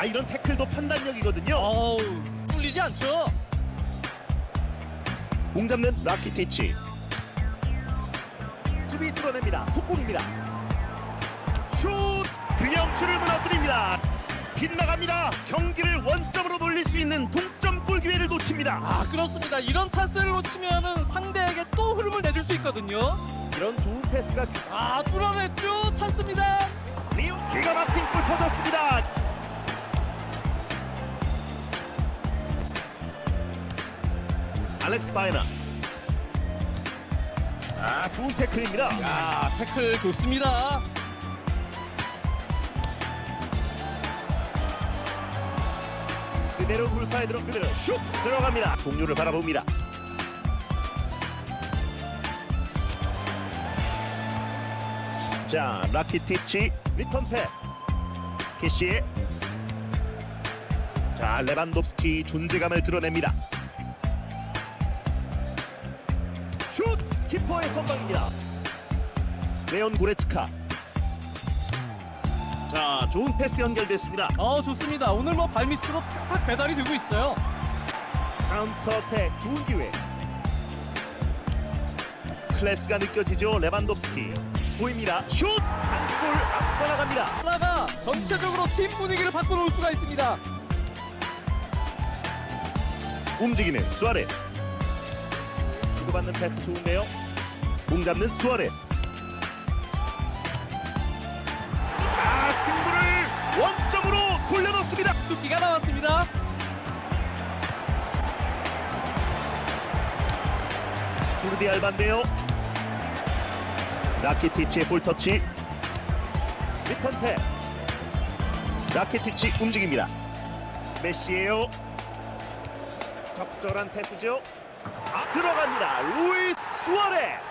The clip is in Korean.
아 이런 태클도 판단력이거든요. 어우, 뚫리지 않죠? 공 잡는 라키티치. 수비 뚫어냅니다. 속공입니다. 슛! 균형추를 무너뜨립니다. 빗나갑니다. 경기를 원점으로 돌릴 수 있는 동점골 기회를 놓칩니다. 아, 그렇습니다. 이런 찬스를 놓치면은 상대에게 또 흐름을 내줄 수 있거든요. 이런 좋은 패스가 아, 뚫어냈죠? 알렉스 바이나. 아, 좋은 태클입니다. 야, 태클 좋습니다. 그대로 돌파에 들어 그대로 슛 들어갑니다. 동료를 바라봅니다. 자, 라키티치 리턴 패스. 캐시에 자, 레반도프스키 존재감을 드러냅니다. 키퍼의 선방입니다. 레온 고레츠카. 자, 좋은 패스 연결됐습니다. 어, 좋습니다. 오늘 뭐 발밑으로 탁탁 배달이 되고 있어요. 카운터택 좋은 기회 클래스가 느껴지죠 레반도프스키 보입니다 슛 한골 앞서 나갑니다 하나가 전체적으로 팀 분위기를 바꿔놓을 수가 있습니다. 움직이는 수아레스 주고받는 패스 좋은데요 공 잡는 수아레스. 아 승부를 원점으로 돌려놓습니다. 뚜끼가 나왔습니다. 후르디 알반데요 라키티치의 볼터치. 리턴 패스. 라키티치 움직입니다. 메시예요. 적절한 패스죠. 아, 들어갑니다. 루이스 수아레스